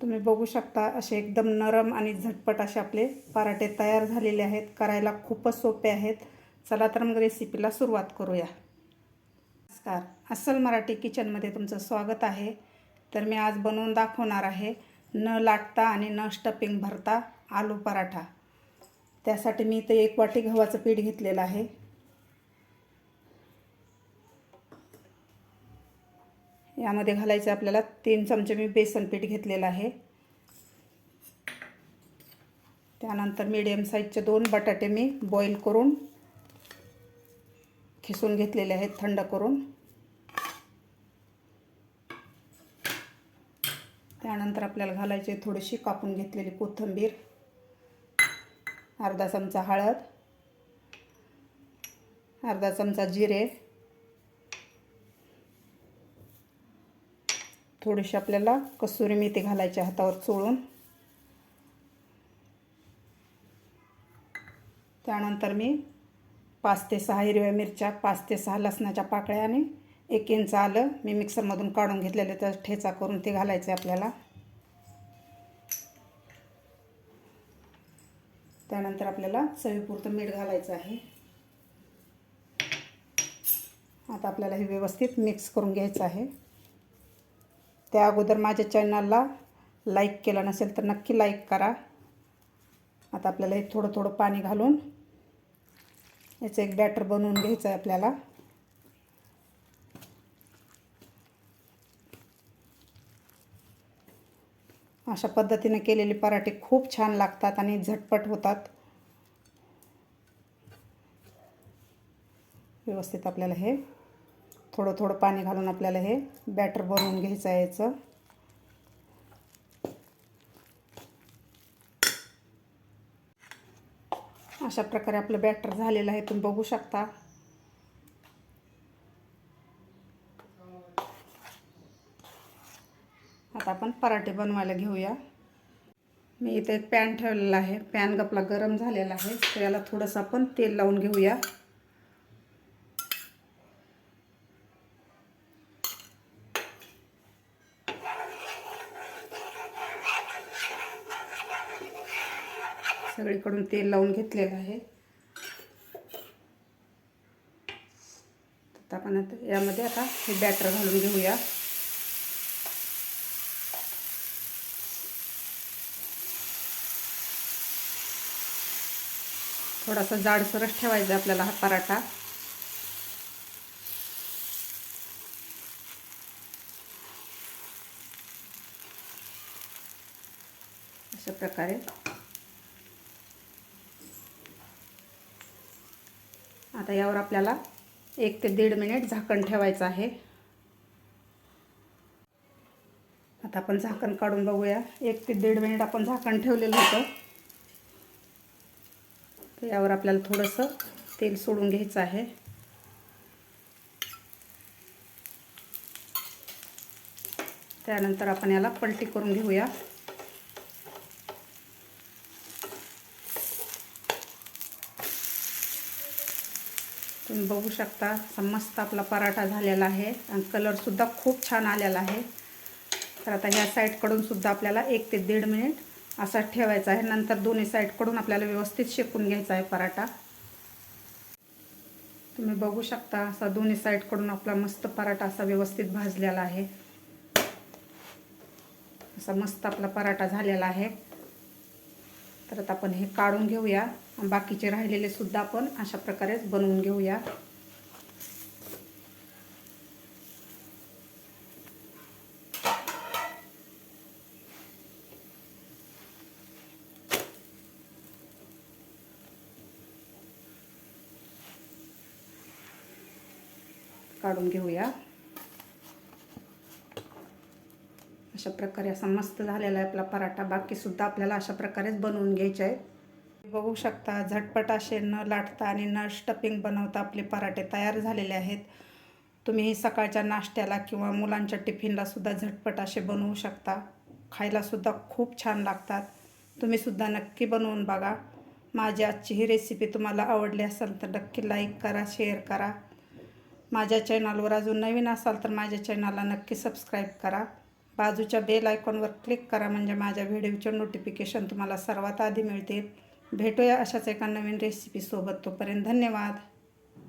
तुम्ही बघू शकता असे एकदम नरम आणि झटपट असे आपले पराठे तयार झालेले आहेत. करायला खूपच सोपे आहेत. चला तर मग रेसिपीला सुरुवात करूया. नमस्कार. अस्सल मराठी किचनमध्ये तुमचं स्वागत आहे. तर मी आज बनवून दाखवणार आहे न लाटता आणि न स्टपिंग भरता आलू पराठा. त्यासाठी मी इथे एक वाटी गव्हाचं पीठ घेतलेलं आहे. यामध्ये घालायचं आपल्याला तीन चमचे मी बेसन पीठ घेतलेलं आहे. त्यानंतर मीडियम साईजचे दोन बटाटे मी बॉईल करून खिसून घेतलेले आहेत थंड करून. त्यानंतर आपल्याला घालायचे थोडीशी कापून घेतलेली कोथिंबीर अर्धा चमचा हळद अर्धा चमचा जिरे थोडीशी आपल्याला कसुरी मेथी घालायची हातावर चोळून. त्यानंतर मी पाच ते सहा हिरव्या मिरच्या पाच ते सहा लसणाच्या पाकळ्या आणि एक इंच आलं मी मिक्सरमधून काढून घेतलेलं तर ठेचा करून ते घालायचे आपल्याला. त्यानंतर आपल्याला चवीपुरतं मीठ घालायचं आहे. आता आपल्याला हे व्यवस्थित मिक्स करून घ्यायचं आहे. त्या अगोदर माझ्या चॅनलला लाईक केला नसेल तर नक्की लाईक करा. आता आपल्याला हे थोडं थोडं पाणी घालून याचं एक बॅटर बनवून घ्यायचं आहे आपल्याला. अशा पद्धतीने केलेले पराठे खूप छान लागतात आणि झटपट होतात. व्यवस्थित आपल्याला हे थोडं थोडं पाणी घालून आपल्याला हे बॅटर बनवून घ्यायचं आहे याचं. अशा प्रकारे आपलं बॅटर झालेलं आहे तुम्ही बघू शकता. आता आपण पराठे बनवायला घेऊया. मी इथे एक पॅन ठेवलेला आहे. पॅन आपला गरम झालेला आहे तर याला थोडंसं आपण तेल लावून घेऊया. सगळीकडून तेल लावून घेतलेलं आहे. आता आपण आता यामध्ये आता हे बॅटर घालून घेऊया. थोडासा जाडसरच ठेवायचा आपल्याला हा पराठा. अशा प्रकारे. आता यावर आपल्याला एक ते दीड मिनिट झाकण ठेवायचं आहे. आता आपण झाकण काढून बघूया. एक ते दीड मिनिट आपण झाकण ठेवलेलं होतं. तर यावर आपल्याला थोडंसं तेल सोडून घ्यायचं आहे. त्यानंतर आपण याला पलटी करून घेऊया. तुम्ही बघू शकता मस्त आपला पराठा झालेला आहे आणि कलरसुद्धा खूप छान आलेला आहे. तर आता ह्या साईडकडूनसुद्धा आपल्याला एक ते दीड मिनिट असा ठेवायचा आहे. नंतर दोन्ही साईडकडून आपल्याला व्यवस्थित शेकून घ्यायचा आहे पराठा. तुम्ही बघू शकता असा दोन्ही साईडकडून आपला मस्त पराठा असा व्यवस्थित भाजलेला आहे. असा मस्त आपला पराठा झालेला आहे. तर आता आपण हे काढून घेऊया. बाकीचे राहिलेले सुद्धा आपण अशा प्रकारेच बनवून घेऊया. काढून घेऊया. अशा प्रकारे असा मस्त झालेला आहे आपला पराठा. बाकीसुद्धा आपल्याला अशा प्रकारेच बनवून घ्यायचे आहेत. बघू शकता झटपट असे न लाटता आणि न स्टपिंग बनवता आपले पराठे तयार झालेले आहेत. तुम्ही सकाळच्या नाश्त्याला किंवा मुलांच्या टिफिनलासुद्धा झटपट असे बनवू शकता. खायलासुद्धा खूप छान लागतात. तुम्हीसुद्धा नक्की बनवून बघा. माझी आजची ही रेसिपी तुम्हाला आवडली असेल तर नक्की लाईक करा शेअर करा. माझ्या चॅनलवर अजून नवीन असाल तर माझ्या चॅनलला नक्की सबस्क्राईब करा. बाजूच्या बेल आयकॉनवर क्लिक करा म्हणजे माझ्या व्हिडिओचे नोटिफिकेशन तुम्हाला सर्वात आधी मिळतील. भेटूया अशाच एका नवीन रेसिपीसोबत तोपर्यंत धन्यवाद.